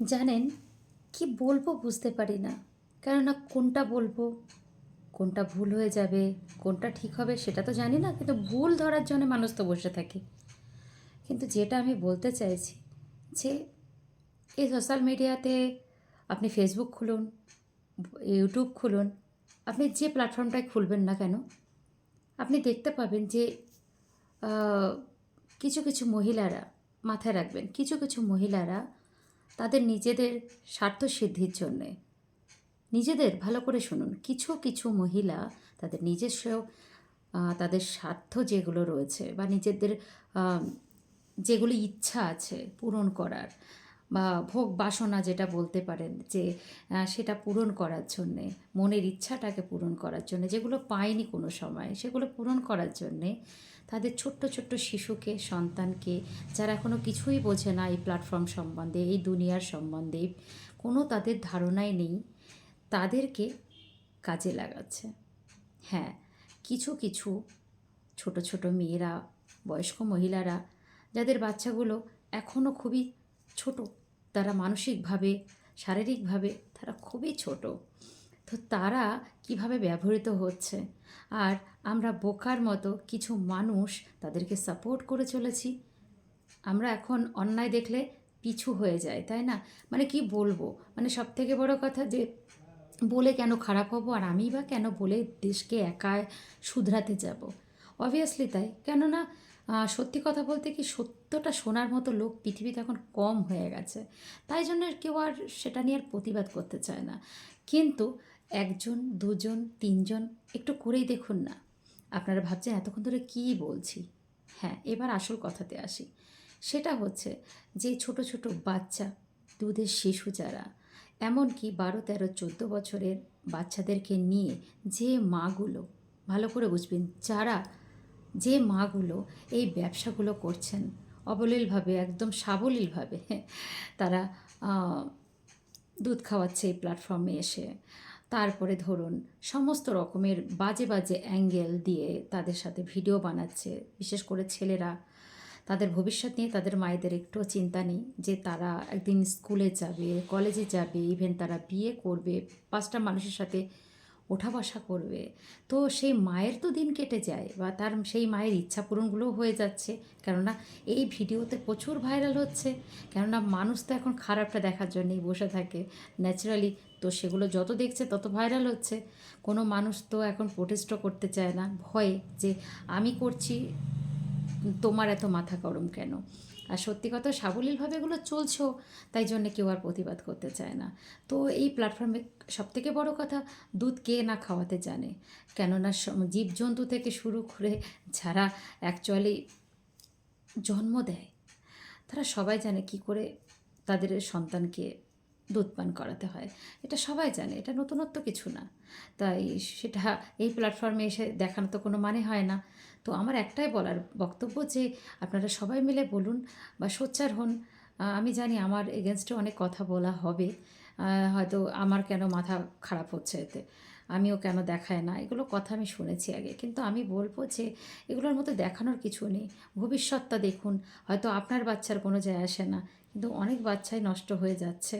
জানেন, কি বলব বুঝতে পারি না। কেননা কোনটা বলব, কোনটা ভুল হয়ে যাবে, কোনটা ঠিক হবে সেটা তো জানি না, কিন্তু ভুল ধরার জন্য মানুষ তো বসে থাকে। কিন্তু যেটা আমি বলতে চাইছি যে, এই সোশ্যাল মিডিয়াতে আপনি ফেসবুক খুলুন ইউটিউব খুলুন, আপনি যে প্ল্যাটফর্মটায় খুলবেন না কেন, আপনি দেখতে পাবেন যে কিছু কিছু মহিলারা মাথায় রাখবেন, কিছু কিছু মহিলারা তাদের নিজেদের স্বার্থ সিদ্ধির জন্যে। নিজেদের, ভালো করে শুনুন, কিছু কিছু মহিলা তাদের নিজস্ব তাদের স্বার্থ যেগুলো রয়েছে বা নিজেদের যেগুলি ইচ্ছা আছে পূরণ করার বা ভোগ বাসনা যেটা বলতে পারেন যে সেটা পূরণ করার জন্যে, মনের ইচ্ছাটাকে পূরণ করার জন্য, যেগুলো পায়নি কোনো সময়, সেগুলো পূরণ করার জন্যে তাদের ছোট্ট ছোট্ট শিশুকে, সন্তানকে, যারা এখনও কিছুই বোঝে না এই প্ল্যাটফর্ম সম্বন্ধে, এই দুনিয়ার সম্বন্ধে, কোনো তাদের ধারণাই নেই, তাদেরকে কাজে লাগাচ্ছে। হ্যাঁ কিছু কিছু ছোট ছোট মেয়েরা, বয়স্ক মহিলারা, যাদের বাচ্চাগুলো এখনও খুবই ছোট তারা মানসিকভাবে, শারীরিকভাবে তারা খুবই ছোট। তো তারা কীভাবে ব্যবহৃত হচ্ছে? আর আমরা বোকার মতো কিছু মানুষ তাদেরকে সাপোর্ট করে চলেছি। আমরা এখন অন্যায় দেখলে পিছু হয়ে যায় তাই না? মানে কি বলব? মানে সব থেকে বড় কথা যে, বলে কেন খারাপ হব আর আমি বা কেন বলে দেশকে একা শুধরাতে যাব? অবভিয়াসলি তাই। কেননা সত্যি কথা বলতে কি সত্যটা শোনার মতো লোক পৃথিবীতে এখন কম হয়ে গেছে। তাই জন্য কেউ আর সেটা নিয়ে আর প্রতিবাদ করতে চায় না। কিন্তু একজন, দুজন, তিনজন একটু করেই দেখুন না। আপনারা ভাবছেন এতক্ষণ ধরে কী বলছি? হ্যাঁ এবার আসল কথাতে আসি। সেটা হচ্ছে যে ছোট ছোট বাচ্চা, দুধের শিশু যারা, এমনকি বারো, তেরো, চোদ্দ বছরের বাচ্চাদেরকে নিয়ে যে মাগুলো, ভালো করে বুঝবেন, যারা যে মাগুলো এই ব্যবসাগুলো করছেন, অবলীলভাবে, একদম সাবলীলভাবে, তারা দুধ খাওয়াচ্ছে এই প্ল্যাটফর্মে এসে। তারপরে ধরুন, সমস্ত রকমের বাজে বাজে অ্যাঙ্গেল দিয়ে তাদের সাথে ভিডিও বানাচ্ছে, বিশেষ করে ছেলেরা। তাদের ভবিষ্যৎ নিয়ে তাদের মায়েদের একটুও চিন্তা নেই যে তারা একদিন স্কুলে যাবে, কলেজে যাবে ইভেন তারা বিয়ে করবে। পাঁচটা মানুষের সাথে ওঠা বসা করবে। তো সেই মায়ের তো দিন কেটে যায় বা তার সেই মায়ের ইচ্ছা পূরণগুলোও হয়ে যাচ্ছে। কেননা এই ভিডিওতে প্রচুর ভাইরাল হচ্ছে। কেননা মানুষ তো এখন খারাপটা দেখার জন্যই বসে থাকে। ন্যাচারালি তো সেগুলো যত দেখছে তত ভাইরাল হচ্ছে। কোনো মানুষ তো এখন প্রোটেস্টও করতে চায় না। ভয়ে যে আমি করছি, তোমার এত মাথা গরম কেন? আর সত্যি কথা, সাবলীলভাবে এগুলো চলছেও, তাই জন্য কেউ আর প্রতিবাদ করতে চায় না। তো এই প্ল্যাটফর্মে সবথেকে বড় কথা, দুধ কে না খাওয়াতে জানে? কেননা জীবজন্তু থেকে শুরু করে যারা অ্যাকচুয়ালি জন্ম দেয়, তারা সবাই জানে কি করে তাদের সন্তানকে দুধ পান করাতে হয়। এটা সবাই জানে, এটা নতুনত্ব কিছু না। তাই সেটা এই প্ল্যাটফর্মে এসে দেখানো তো কোনো মানে হয় না। তো আমার একটাই বলার বক্তব্য যে আপনারা সবাই মিলে বলুন বা সোচ্চার হন। আমি জানি আমার এগেনস্টে অনেক কথা বলা হবে। হয়তো আমার কেন মাথা খারাপ হচ্ছে এতে। আমিও কেন দেখায় না? এগুলো কথা আমি শুনেছি আগে। কিন্তু আমি বলব যে এগুলোর মতো দেখানোর কিছু নেই। ভবিষ্যৎটা দেখুন। হয়তো আপনার বাচ্চার কোনো যায় আসে না। কিন্তু অনেক বাচ্চাই নষ্ট হয়ে যাচ্ছে।